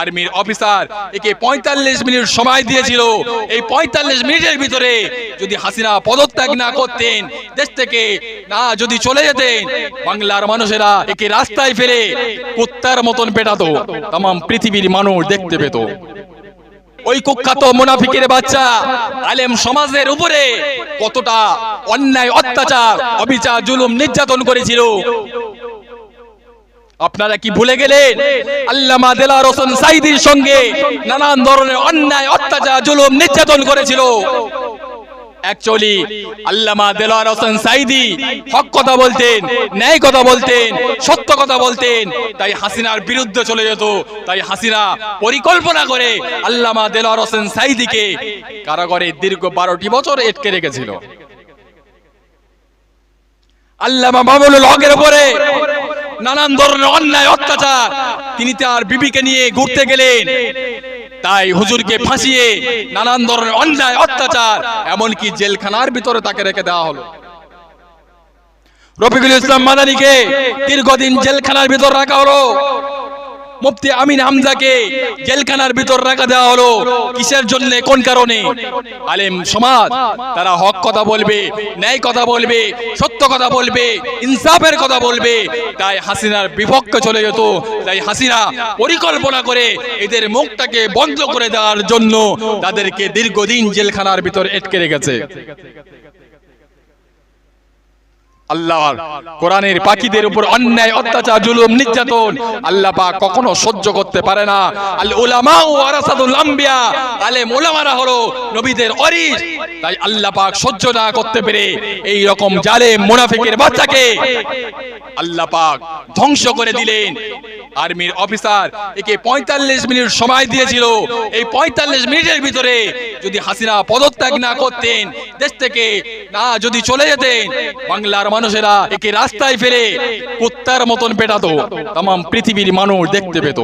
আর্মির অফিসার একে পঁয়তাল্লিশ মিনিট সময় দিয়েছিল। এই পঁয়তাল্লিশ মিনিটের ভিতরে যদি হাসিনা পদত্যাগ না করতেন, দেশ থেকে না যদি চলে যেতেন, বাংলার মানুষেরা একে রাস্তায় ফেলে কুত্তার মতন পেটাতো তাম পৃথিবীর মানুষ দেখতে পেত। ওই কুখ্যাত মুনাফিকের বাচ্চা আলেম সমাজের উপরে কতটা অন্যায়, অত্যাচার, অবিচার, জুলুম, নির্যাতন করেছিল আপনারা কি ভুলে গেলেন? আল্লামা দেলার হোসেন সাইদির সঙ্গে নানান ধরনের অন্যায়, অত্যাচার, জুলুম, নির্যাতন করেছিল। অ্যাকচুয়ালি আল্লামা হোসেন কথা বলতেন, ন্যায় কথা বলতেন, সত্য কথা বলতেন। তাই হাসিনার বিরুদ্ধে চলে যেত। তাই হাসিনা পরিকল্পনা করে আল্লামা হোসেন কারাগারে দীর্ঘ বারোটি বছর এটকে রেখেছিল। আল্লামা মামুনুল হকের উপরে নানান ধরনের অন্যায়, অত্যাচার। তিনি তার বিবিকে নিয়ে ঘুরতে গেলেন। তাই হুজুরকে ফাঁসিয়ে নানান ধরনের অন্যায়, অত্যাচার, এমনকি জেলখানার ভিতরে তাকে রেখে দেওয়া হলো। রফিকুল ইসলাম মাদানিকে দীর্ঘদিন জেলখানার ভিতর রাখা হলো। মুফতি আমিন হামজাকে জেলখানার ভিতর রাখা দেওয়া হলো। কিসের জন্য? কোন কারণে? আলেম সমাজ, তারা হক কথা বলবে, ন্যায় কথা বলবে, সত্য কথা বলবে, ইনসাফের কথা বলবে। তাই হাসিনার বিপক্ষে চলে যেত। তাই হাসিনা পরিকল্পনা করে এদের মুখটাকে বন্ধ করে দেওয়ার জন্য তাদেরকে দীর্ঘদিন জেলখানার ভিতর আটকে রেখেছে। আল্লাহর কোরআনের পাখিদের উপর অন্যায়, অত্যাচার, জুলুম, নির্যাতন আল্লাহ পাক কখনো সহ্য করতে পারে না। আল উলামা ওয়ারাসাতুল আম্বিয়া, আলেম উলামারা হলো নবীদের ওয়ারিস তাই আল্লাহ পাক সহ্য না করতে পেরে এই রকম জালেম, মুনাফিকের বাচ্চাকে আল্লাহ পাক ধ্বংস করে দিলেন। আর্মির অফিসার, একে পঁয়তাল্লিশ মিনিট সময় দিয়েছিল। এই পঁয়তাল্লিশ মিনিটের ভিতরে যদি হাসিনা পদত্যাগ না করতেন, দেশ থেকে না যদি চলে যেতেন, বাংলার মানুষেরা একে রাস্তায় ফেলে কুত্তার মতন পেটাতো তাম পৃথিবীর মানুষ দেখতে পেত।